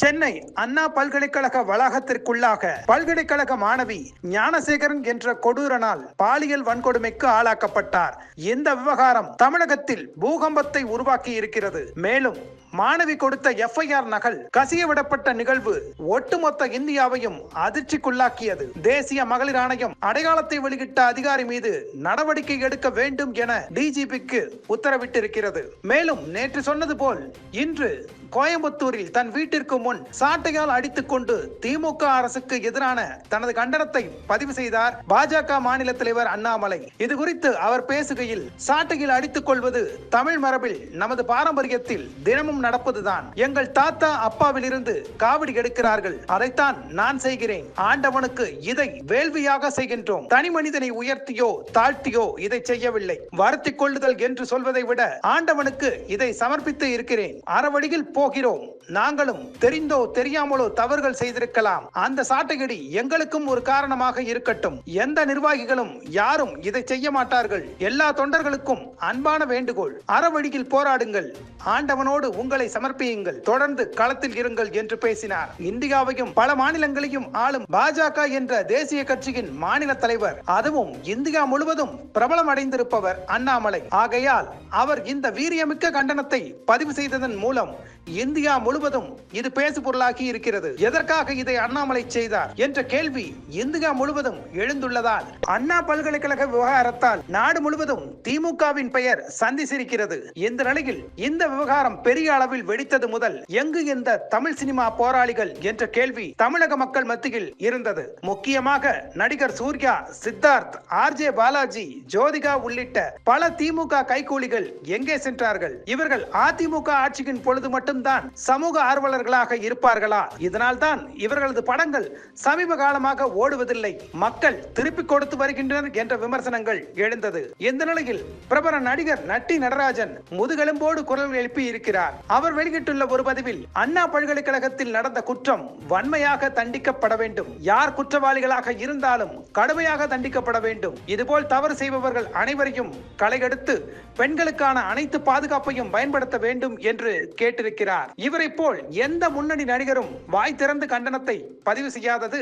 சென்னை அண்ணா பல்கலைக்கழக வளாகத்திற்குள்ளாக பல்கலைக்கழக மாணவி ஞானசேகரன் என்ற கொடூரனால் பாலியல் வன்கொடுமைக்கு ஆளாக்கப்பட்டார். இந்த விவகாரம் தமிழகத்தில் பூகம்பத்தை உருவாக்கி இருக்கிறது. மேலும் மாணவி கொடுத்த எஃப்ஐஆர் நகல் கசிய விடப்பட்ட நிகழ்வு ஒட்டுமொத்த இந்தியாவையும் அதிர்ச்சிக்குள்ளாக்கியது. தேசிய மகளிர் ஆணையம் அடையாளத்தை வெளியிட்ட அதிகாரி மீது நடவடிக்கை எடுக்க வேண்டும் என டிஜிபிக்கு உத்தரவிட்டிருக்கிறது. மேலும் நேற்று சொன்னது போல் இன்று கோயம்புத்தூரில் தன் வீட்டிற்கு முன் சாட்டையால் அடித்துக் கொண்டு திமுக அரசுக்கு எதிரான தனது கண்டனத்தை பதிவு செய்தார் பாஜக மாநில தலைவர் அண்ணாமலை. இது குறித்து அவர் பேசுகையில் சாட்டையில் அடித்துக் கொள்வது தமிழ் மரபில் நமது பாரம்பரியத்தில் தினமும் நடப்பதுதான். எங்கள் தாத்தா அப்பாவிலிருந்து காவடி எடுக்கிறார்கள். அதைத்தான் நான் செய்கிறேன். ஆண்டவனுக்கு இதை வேள்வியாக செய்கின்றோம். தனி மனிதனை உயர்த்தியோ தாழ்த்தியோ இதை செய்யவில்லை. வருத்திக் கொள்ளுதல் என்று சொல்வதை விட ஆண்டவனுக்கு இதை சமர்ப்பித்து இருக்கிறேன். அறவழியில் போகிறோம். நாங்களும் தெரிந்தோ தெரியாமலோ தவறுகள் செய்திருக்கலாம். அந்த சாட்டையடி எங்களுக்கும் ஒரு காரணமாக இருக்கட்டும். எந்த நிர்வாகிகளும் யாரும் இதை செய்ய மாட்டார்கள். எல்லா தொண்டர்களுக்கும் அன்பான வேண்டுகோள். அறவழியில் போராடுங்கள். ஆண்டவனோடு உங்களை சமர்ப்பியுங்கள். தொடர்ந்து களத்தில் இருங்கள் என்று பேசினார். இந்தியாவையும் பல மாநிலங்களையும் ஆளும் பாஜக என்ற தேசிய கட்சியின் மாநில தலைவர். அதுவும் இந்தியா முழுவதும் பிரபலம் அடைந்திருப்பவர் அண்ணாமலை. ஆகையால் அவர் இந்த வீரியமிக்க கண்டனத்தை பதிவு செய்ததன் மூலம் இந்தியா முழுவதும் இது பேசு பொருளாகி இருக்கிறது. எதற்காக இதை அண்ணாமலை செய்தார் என்ற கேள்வி இந்தியா முழுவதும் எழுந்துள்ளதால் அண்ணா பல்கலைக்கழக விவகாரத்தால் நாடு முழுவதும் திமுகவின் பெயர் சந்திச்சிருக்கிறது இந்த நிலையில் இந்த விவகாரம் பெரிய அளவில் வெடித்தது முதல் எங்கு இந்த தமிழ் சினிமா போராளிகள் என்ற கேள்வி தமிழக மக்கள் மத்தியில் இருந்தது. முக்கியமாக நடிகர் சூர்யா சித்தார்த் ஆர்ஜே பாலாஜி ஜோதிகா உள்ளிட்ட பல திமுக கைகூலிகள் எங்கே சென்றார்கள்? இவர்கள் அதிமுக ஆட்சியின் பொழுது மட்டும் மட்டும்தான் சமூக ஆர்வலர்களாக இருப்பார்களா? இதனால் தான் இவர்களது படங்கள் சமீப காலமாக ஓடுவதில்லை. மக்கள் திருப்பி கொடுத்து வருகின்றனர் என்ற விமர்சனங்கள் எழுந்தது. இந்த நிலையில் பிரபல நடிகர் நட்டி நடராஜன் முதுகெலும்போடு குரல் எழுப்பி இருக்கிறார். அவர் வெளியிட்டுள்ள ஒரு பதிவில் அண்ணா பல்கலைக்கழகத்தில் நடந்த குற்றம் வன்மையாக தண்டிக்கப்பட வேண்டும். யார் குற்றவாளிகளாக இருந்தாலும் கடுமையாக தண்டிக்கப்பட வேண்டும். இதுபோல் தவறு செய்பவர்கள் அனைவரையும் களையெடுத்து பெண்களுக்கான அனைத்து பாதுகாப்பையும் பயன்படுத்த வேண்டும் என்று கேட்டிருக்கிறார். இவரை போல் எந்த முன்னணி நடிகரும் வாய் திறந்து கண்டனத்தை பதிவு செய்யாதது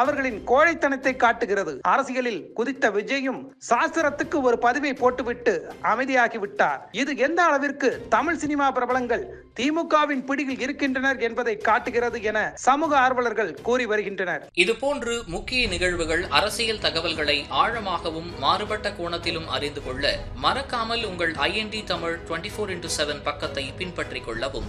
அவர்களின் கோழைத்தனத்தை காட்டுகிறது. அரசியலில் குதித்த விஜயும் சாஸ்திரத்துக்கு ஒரு பதிவை போட்டுவிட்டு அமைதியாகி விட்டார். இது எந்த அளவிற்கு தமிழ் சினிமா பிரபலங்கள் திமுகவின் பிடியில் இருக்கின்றனர் என்பதை காட்டுகிறது என சமூக ஆர்வலர்கள் கூறி வருகின்றனர். இதுபோன்று முக்கிய நிகழ்வுகள் அரசியல் தகவல்களை ஆழமாகவும் மாறுபட்ட கோணத்திலும் அறிந்து கொள்ள மறக்காமல் உங்கள் INT Tamil twenty four into seven பக்கத்தை பின்பற்றிக் கொள்ளவும்.